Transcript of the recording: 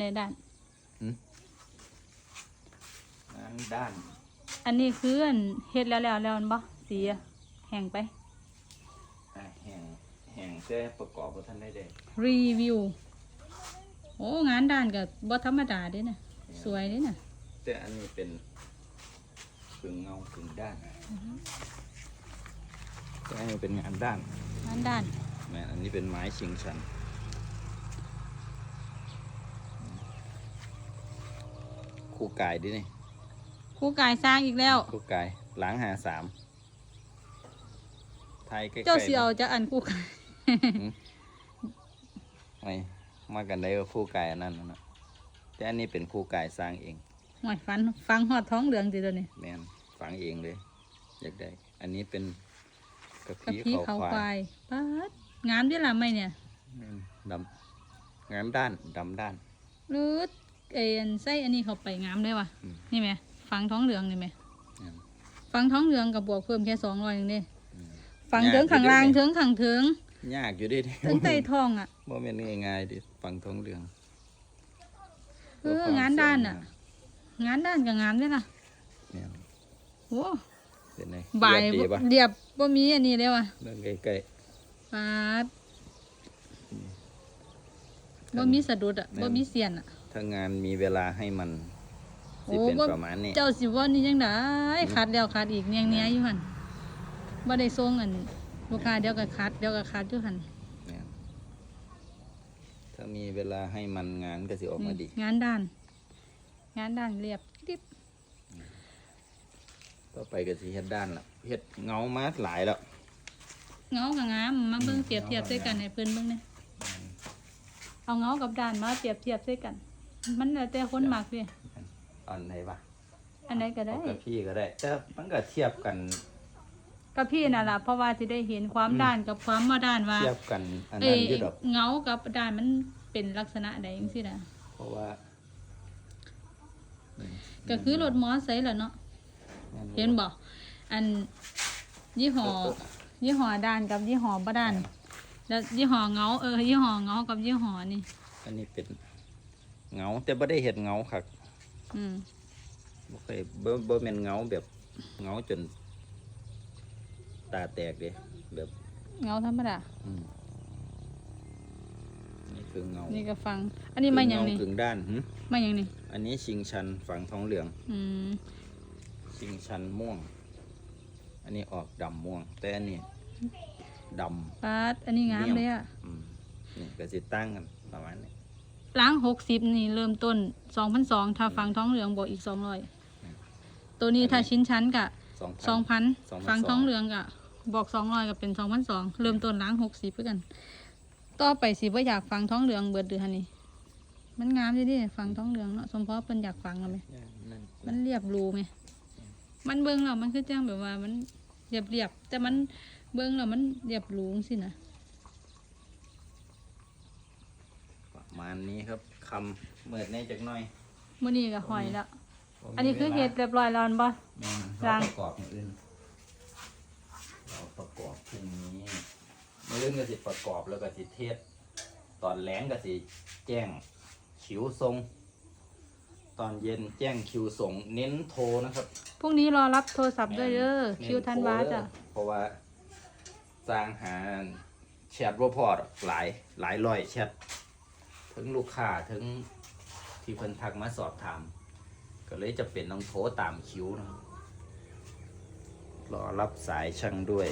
ในด้านงานด้าน อันนี้คืออันเฮ็ดแล้วแล้วแล้วอันบ่สีอะแห้งไป อ่าแห่งแห่งแต่ประกอบบ่ทันได้เด้รีวิว โอ้ งานด้านก็บ่ธรรมดาเด้น่ะ สวยเด้น่ะ แต่อันนี้เป็นกึ่งเงากึ่งด้านแต่อันนี้เป็นงานด้าน งานด้าน แม่อันนี้เป็นไม้ชิงชัน คู่กายดินี่ครูกายสร้างอีกแล้ว คู่กายหลังหาสามไทยใกล้ๆเจ้าสิเอาจะอันครูกายไม่มากันได้ก็คู่กายอันนั้นนะแต่อันนี้เป็นคู่กายสร้างเองหวยฟันฟังฮอดท้องเหลืองติตัวนี้แมนฝังเองเลยอยากได้ อันนี้เป็นกระกับพี้พี่เขาเขาควาควายยป๊าดงามเด้ล่ะไหมเนี่ยแม่นดำงามด้านดำด้าน หรือ เอ็นไส้อันนี้เขาไปงามเลยว่ะอืม นี่ไหมฟังท้องเหลืองนี่ไหมแม่นฟังท้องเหลืองกับบวกเพิ่มแค่สองร้อยนึงเด้อืมฟังเถิงข้างล่างยากอยู่เด้เถิงข้างเถิงยากอยู่ดิเถิงใต้ท้องอะ บ่แม่นง่ายๆดิฟังท้องเรื่องเอองานด้านอะ งานด้านกับงามเด้ล่ะแม่นโอ้เป็นไงบ่ายเรียบดีปะเรียบบ่มีอันนี้เลยว่ะเรื่องใกล้ปาดบ่มีสะดุดอะบ่มีเสียนอะๆ ถ้างานมีเวลาให้มันสิโอ้เป็นบ่ประมาณนี้เจ้าสิว่านี่จังไดคัดแล้วคัดอีกเนียงเนี้ยอยู่หั่นบ่ได้ส่งอันลูกค้าเดี๋ยวก็คัดเดี๋ยวก็คัดอยู่หั่นแม่นถ้ามีเวลาให้มันงานก็สิออกมาดี งานด้าน งานด้านเรียบดิบต่อไปก็สิเฮ็ดด้านละเฮ็ดเงามาหลายแล้วเงากับงามมาเบิ่งเปรียบเทียบด้วยกันให้เพิ่นเบิ่งแหน่เอาเงากับด้านมาเปรียบเทียบด้วยกัน มันแล้วแต่คนมักเด้อันไหนวะอันไหนก็ได้เอากับพี่ก็ได้ แต่มันก็เทียบกันก็พี่น่ะล่ะเพราะว่าสิได้เห็นความด้านกับความบ่ด้านว่าเทียบกันอันเอ้นั้นยอยู่ดอกเงากับด้านมันเป็นลักษณะใดจังซี่น่ะเพราะว่าก็คือรถมอไซค์แหละเนาะแม่นบ่เห็นบ่อันยี่ห้อยี่ห้อด้านกับยี่ห้อบ่ด้าน แล้วยี่ห้อเงาเออยี่ห้อเงากับยี่ห้อนี่ อันนี้เป็น เงาแต่บ่ได้เห็ดเงาคักอืมบ่เคยบ่บ่แม่นเงาแบบเงาจน ตาแตกเด้แบบเงาธรรมดาอืมนี่คือเงานี่ก็ฟัง อันนี้มาอย่างนี้กึ่งด้านหึมาอย่างนี้อันนี้ชิงชันฝังทองเหลือง อืมชิงชันม่วง อันนี้ออกดำม่วง แต่อันนี้ดปาดอันนี้งามเลยอะำอืมนี่ก็สิตั้งกันประมาณนี้ ล้างหกสิบนี่เริ่มต้นสองพันสองถ้าฟังท้องเหลืองบวกอีกสองร้อยตัวนี้ถ้าชิ้นชั้นกะสองสองพัน2,200ฟังท้องเหลืองกะบอกสองร้อยก็เป็นสองพันสองเริ่มต้นล้างหกสิบเพื่อกัน ต่อไปสิว่าอยากฟังท้องเหลืองเบิดเดือนนี่มันงามดิดิฟังท้องเหลืองเนาะสมเพราะเป็นอยากฟังแล้วไหมนั่นมันเรียบรูไหมมันเบิ้งแล้วมันคือจ้างแบบว่ามันเรียบเรียบๆแต่มันเบิ้งแล้วมันเรียบรูสินะ ประ มาณนี้ครับคำเมิดแน่จักหน่อยมื่อนี้ก็หอยแล้ว อันนี้คือเห็ดเรียบร้อยแล้วอันบ่ แม่นล้าเราง ประกอบอย่างอื่นเราประกอบพรุ่งนี้มื้ออื่นก็สิประกอบแล้วก็สิเทศ ตอนแรงก็สิแจ้งคิวทรง ตอนเย็นแจ้งคิวส่งเน้นโทรนะครับ พรุ่งนี้รอรับโทรศัพท์ด้วยเด้อเน้คิวทันวาโทรเด้อจ้ะเพราะว่าสร้างหาแชทว่าพอดอกหลายหลายร้อยแชท ถึงลูกค้าถึงที่เพิ่นทักมาสอบถาม ก็เลยจะเป็นต้องโทรตามคิวนะครับรอรับสายช่างด้วย